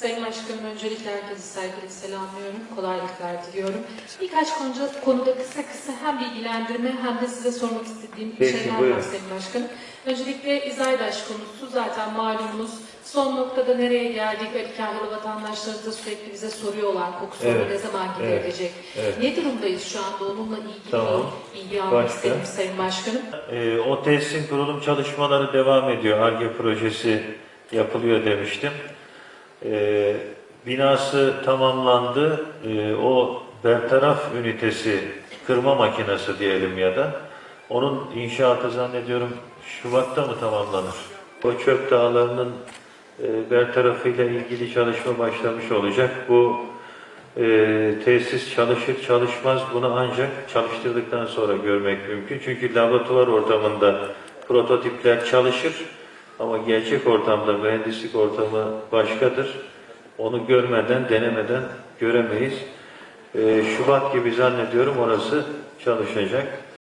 Sayın Başkanım öncelikle herkese saygıyla selamlıyorum. Kolaylıklar diliyorum. Birkaç konuda, konuda kısa kısa hem bilgilendirme hem de size sormak istediğim Peki, şeyler buyurun. var Sayın Başkanım. Öncelikle İzaydaş konusu zaten malumunuz. Son noktada nereye geldik? Ali Kahyalı vatandaşları da sürekli bize soruyorlar. Koku sorunu Evet, ne zaman evet, giderilecek? evet. Ne durumdayız şu anda? Onunla ilgili Tamam. bilgi almak Başka? istedim Sayın Başkanım. Ee, o tesisin kurulum çalışmaları devam ediyor. ARGE projesi yapılıyor demiştim. Ee, binası tamamlandı. Ee, o bertaraf ünitesi, kırma makinesi diyelim ya da onun inşaatı zannediyorum Şubat'ta mı tamamlanır? O çöp dağlarının e, bertarafıyla ilgili çalışma başlamış olacak. Bu e, tesis çalışır çalışmaz bunu ancak çalıştırdıktan sonra görmek mümkün. Çünkü laboratuvar ortamında prototipler çalışır ama gerçek ortamda mühendislik ortamı başkadır. Onu görmeden, denemeden göremeyiz. E, Şubat gibi zannediyorum orası çalışacak.